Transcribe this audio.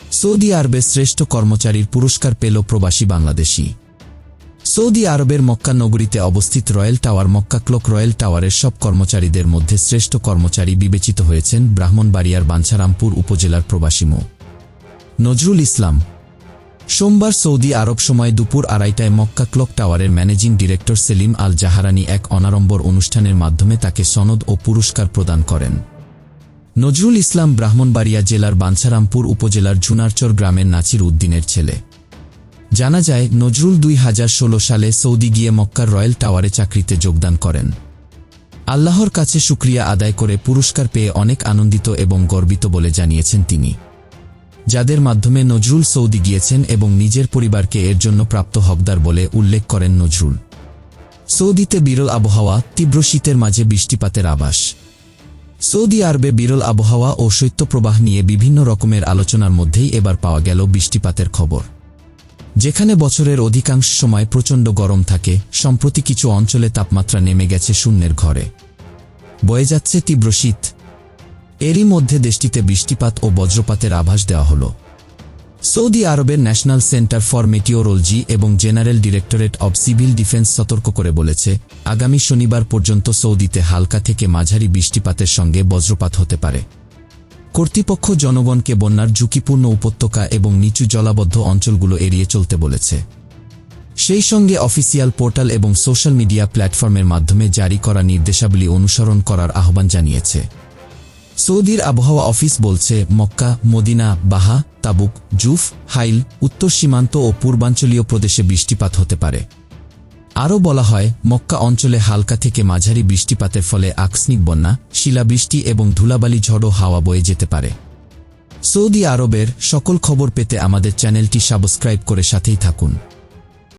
Saudi আরবের শ্রেষ্ঠ কর্মচারীর পুরস্কার পেল প্রবাসী বাংলাদেশি। সৌদি আরবের মক্কা নগরীতে অবস্থিত royal tower Makkah clock royal টাওয়ারের সব কর্মচারীদের মধ্যে শ্রেষ্ঠ কর্মচারী বিবেচিত হয়েছেন ব্রাহ্মণবাড়িয়ার বাঞ্ছারামপুর উপজেলার প্রবাসী মো। নজরুল ইসলাম। সোমবার সৌদি আরব সময় দুপুর আড়াইটায় মক্কা ক্লক টাওয়ারের managing director Saleem Al Zahrani এক অনাড়ম্বর অনুষ্ঠানের মাধ্যমে তাকে সনদ ও পুরস্কার প্রদান করেন। নজরুল ইসলাম ব্রাহ্মণবাড়িয়া জেলার বাঞ্ছারামপুর উপজেলার জুনারচর গ্রামের নাচির উদ্দিনের ছেলে। জানা যায়, নজরুল দুই হাজার ষোলো সালে সৌদি গিয়ে মক্কার রয়্যাল টাওয়ারে চাকরিতে যোগদান করেন। আল্লাহর কাছে শুক্রিয়া আদায় করে পুরস্কার পেয়ে অনেক আনন্দিত এবং গর্বিত বলে জানিয়েছেন তিনি। যাদের মাধ্যমে নজরুল সৌদি গিয়েছেন এবং নিজের পরিবারকে এর জন্য প্রাপ্ত হকদার বলে উল্লেখ করেন নজরুল। সৌদিতে বিরল আবহাওয়া, তীব্র শীতের মাঝে বৃষ্টিপাতের আবাস সৌদি আরবে বিরল আবহাওয়া ও শৈত্যপ্রবাহ নিয়ে বিভিন্ন রকমের আলোচনার মধ্যেই এবার পাওয়া গেল বৃষ্টিপাতের খবর। যেখানে বছরের অধিকাংশ সময় প্রচণ্ড গরম থাকে, সম্প্রতি কিছু অঞ্চলে তাপমাত্রা নেমে গেছে শূন্যের ঘরে। বয়ে যাচ্ছে তীব্র শীত। এরই মধ্যে দেশটিতে বৃষ্টিপাত ও বজ্রপাতের আভাস দেওয়া হল। সৌদি আরবের ন্যাশনাল সেন্টার ফর মেটিওরোলজি এবং general directorate of civil defence সতর্ক করে বলেছে, আগামী শনিবার পর্যন্ত সৌদিতে হালকা থেকে মাঝারি বৃষ্টিপাতের সঙ্গে বজ্রপাত হতে পারে। কর্তৃপক্ষ জনগণকে বন্যার ঝুঁকিপূর্ণ উপত্যকা এবং নিচু জলাবদ্ধ অঞ্চলগুলো এড়িয়ে চলতে বলেছে। সেই সঙ্গে অফিসিয়াল পোর্টাল এবং সোশ্যাল মিডিয়া প্ল্যাটফর্মের মাধ্যমে জারি করা নির্দেশাবলী অনুসরণ করার আহ্বান জানিয়েছে। সৌদির আবহাওয়া অফিস বলছে, মক্কা, মদিনা, বাহা, তাবুক, জুফ, হাইল, উত্তর সীমান্ত ও পূর্বাঞ্চলীয় প্রদেশে বৃষ্টিপাত হতে পারে। আরও বলা হয়, মক্কা অঞ্চলে হালকা থেকে মাঝারি বৃষ্টিপাতের ফলে আকস্মিক বন্যা, শিলাবৃষ্টি এবং ধুলাবালি ঝড়ো হাওয়া বয়ে যেতে পারে। সৌদি আরবের সকল খবর পেতে আমাদের চ্যানেলটি সাবস্ক্রাইব করে সাথেই থাকুন।